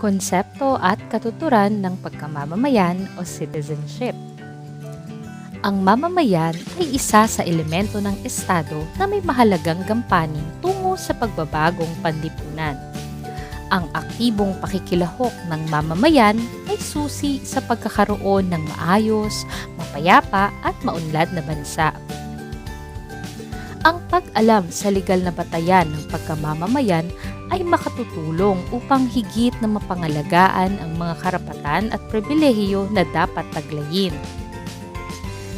konsepto at katuturan ng pagkamamamayan o citizenship. Ang mamamayan ay isa sa elemento ng Estado na may mahalagang gampanin tungo sa pagbabagong panlipunan. Ang aktibong pakikilahok ng mamamayan ay susi sa pagkakaroon ng maayos, mapayapa at maunlad na bansa. Ang pag-alam sa legal na batayan ng pagkamamamayan ay makatutulong upang higit na mapangalagaan ang mga karapatan at pribilehiyo na dapat taglayin.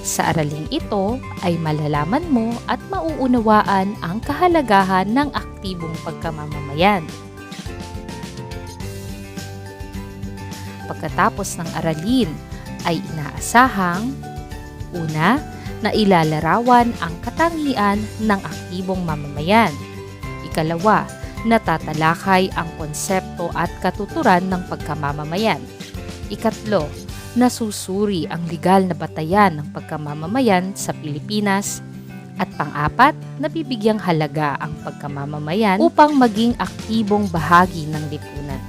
Sa araling ito ay malalaman mo at mauunawaan ang kahalagahan ng aktibong pagkamamamayan. Pagkatapos ng aralin ay inaasahang una, na ilalarawan ang katangian ng aktibong mamamayan. Ikalawa, natatalakay ang konsepto at katuturan ng pagkamamamayan. Ikatlo, nasusuri ang legal na batayan ng pagkamamamayan sa Pilipinas. At pang-apat, nabibigyang halaga ang pagkamamamayan upang maging aktibong bahagi ng lipunan.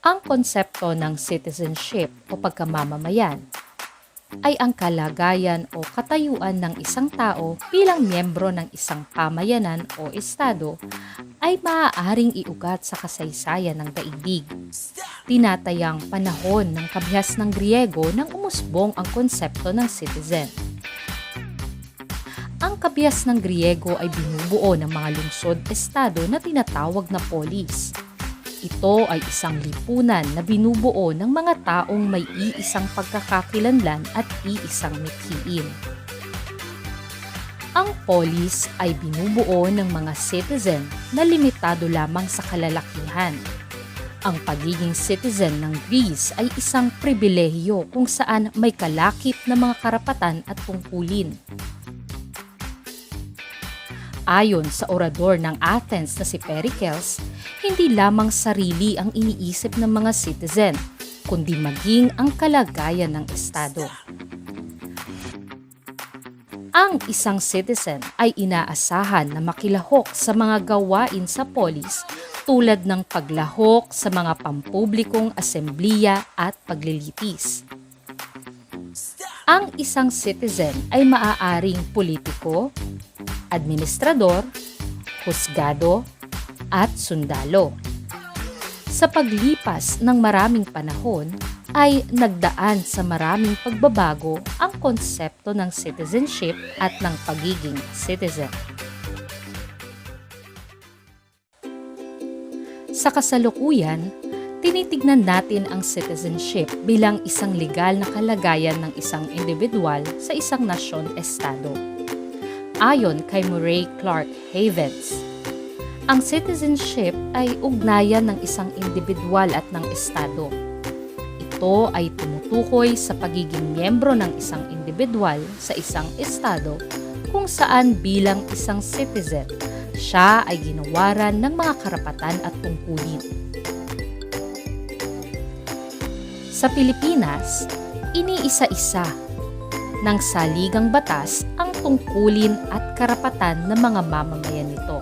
Ang konsepto ng citizenship o pagkamamamayan ay ang kalagayan o katayuan ng isang tao bilang miyembro ng isang pamayanan o estado ay maaaring iugat sa kasaysayan ng daigdig. Tinatayang panahon ng kabihas ng Griego nang umusbong ang konsepto ng citizen. Ang kabihas ng Griego ay binubuo ng mga lungsod-estado na tinatawag na polis ito ay isang lipunan na binubuo ng mga taong may iisang pagkakakilanlan at iisang mithiin. Ang polis ay binubuo ng mga citizen na limitado lamang sa kalalakihan. Ang pagiging citizen ng Greece ay isang pribilehiyo kung saan may kalakip na mga karapatan at tungkulin. Ayon sa orador ng Athens na si Pericles, hindi lamang sarili ang iniisip ng mga citizen, kundi maging ang kalagayan ng Estado. Ang isang citizen ay inaasahan na makilahok sa mga gawain sa polis tulad ng paglahok sa mga pampublikong asembliya at paglilitis. Ang isang citizen ay maaaring politiko, administrador, husgado, at sundalo. Sa paglipas ng maraming panahon, ay nagdaan sa maraming pagbabago ang konsepto ng citizenship at ng pagiging citizen. Sa kasalukuyan, tinitignan natin ang citizenship bilang isang legal na kalagayan ng isang individual sa isang nasyon-estado. Ayon kay Murray Clark Havens, ang citizenship ay ugnayan ng isang individual at ng estado. Ito ay tumutukoy sa pagiging miyembro ng isang individual sa isang estado kung saan bilang isang citizen, siya ay ginawaran ng mga karapatan at tungkulin. Sa Pilipinas, iniisa-isa ng saligang batas ang tungkulin at karapatan ng mga mamamayan nito.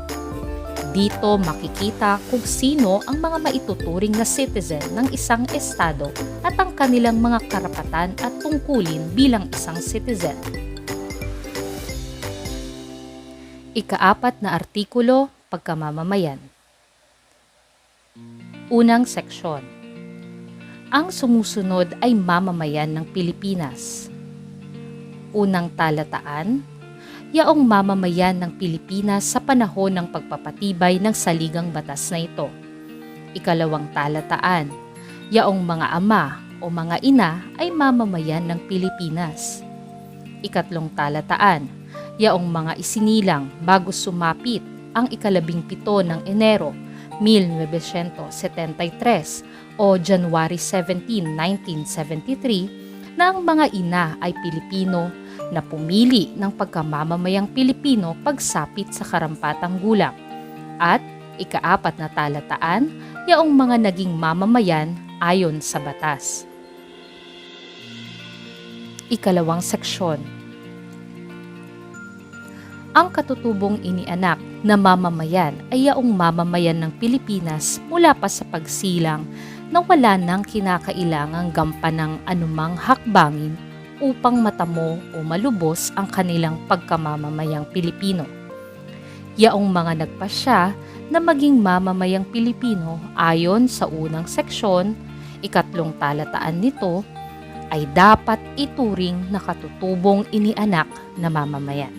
Dito makikita kung sino ang mga maituturing na citizen ng isang estado at ang kanilang mga karapatan at tungkulin bilang isang citizen. Ikaapat na artikulo, pagkamamamayan. Unang seksyon. Ang sumusunod ay mamamayan ng Pilipinas. Unang talataan, yaong mamamayan ng Pilipinas sa panahon ng pagpapatibay ng saligang batas na ito. Ikalawang talataan, yaong mga ama o mga ina ay mamamayan ng Pilipinas. Ikatlong talataan, yaong mga isinilang bago sumapit ang ikalabing pito ng Enero 1973 o January 17, 1973 ang mga ina ay Pilipino na pumili ng pagkamamamayang Pilipino pagsapit sa karampatang gulang. At ikaapat na talataan, yaong mga naging mamamayan ayon sa batas. Ikalawang seksyon Ang katutubong inianak na mamamayan ay yaong mamamayan ng Pilipinas mula pa sa pagsilang na wala nang kinakailangang gampan ng anumang hakbangin upang matamo o malubos ang kanilang pagkamamamayang Pilipino. Yaong mga nagpasya na maging mamamayang Pilipino ayon sa unang seksyon, ikatlong talataan nito, ay dapat ituring na katutubong inianak na mamamayan.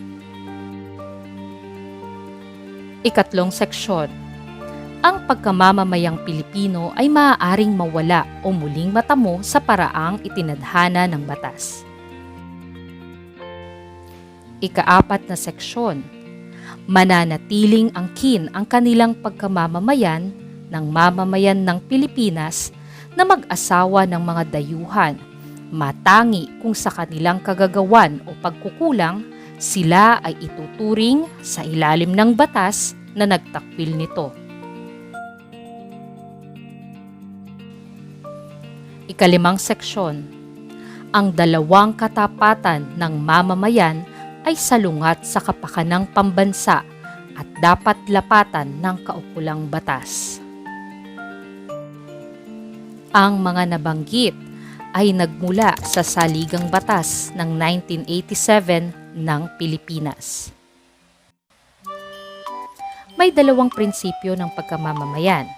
Ikatlong seksyon, ang pagkamamamayang Pilipino ay maaaring mawala o muling matamo sa paraang itinadhana ng batas. Ikaapat na seksyon, mananatiling angkin ang kanilang pagkamamamayan ng mamamayan ng Pilipinas na mag-asawa ng mga dayuhan, matangi kung sa kanilang kagagawan o pagkukulang sila ay ituturing sa ilalim ng batas na nagtakwil nito. Ikalimang seksyon, ang dalawang katapatan ng mamamayan ay salungat sa kapakanang pambansa at dapat lapatan ng kaukulang batas. Ang mga nabanggit ay nagmula sa Saligang Batas ng 1987 ng Pilipinas. May dalawang prinsipyo ng pagkamamamayan.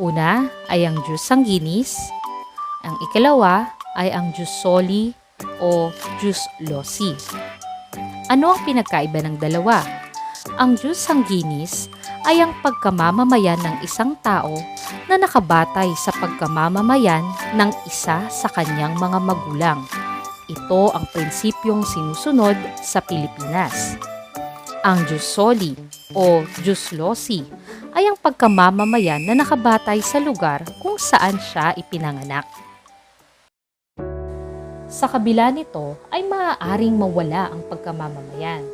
Una ay ang Jus Sanguinis, ang ikalawa ay ang Jus Soli o Jus Loci. Ano ang pinagkaiba ng dalawa? Ang Jus Sanguinis ay ang pagkamamamayan ng isang tao na nakabatay sa pagkamamamayan ng isa sa kanyang mga magulang. Ito ang prinsipyong sinusunod sa Pilipinas. Ang Jus Soli o Jus Loci ay ang pagkamamamayan na nakabatay sa lugar kung saan siya ipinanganak. Sa kabila nito ay maaaring mawala ang pagkamamamayan.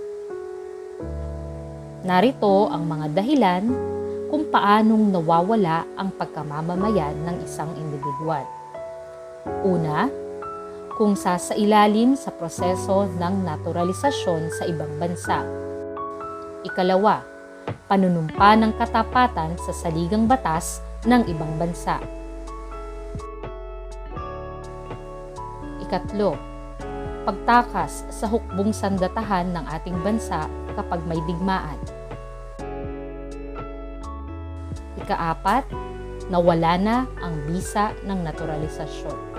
Narito ang mga dahilan kung paanong nawawala ang pagkamamamayan ng isang individual. Una, kung sasailalim sa proseso ng naturalisasyon sa ibang bansa. Ikalawa, panunumpa ng katapatan sa saligang batas ng ibang bansa. Ikatlo, pagtakas sa hukbong sandatahan ng ating bansa kapag may digmaan. Ikaapat, nawala na ang bisa ng naturalisasyon.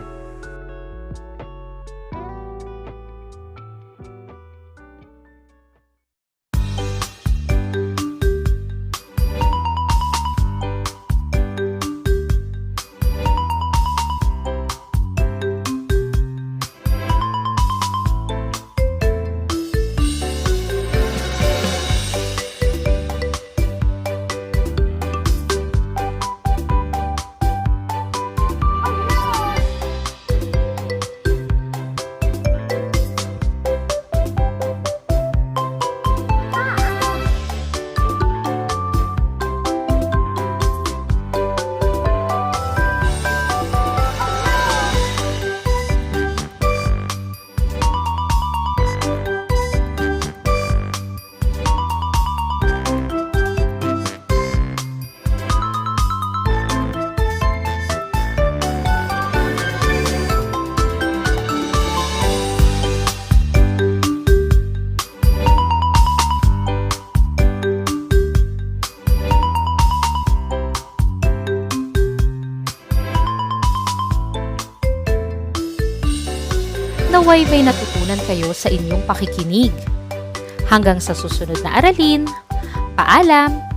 Naway may natutunan kayo sa inyong pakikinig. Hanggang sa susunod na aralin, paalam!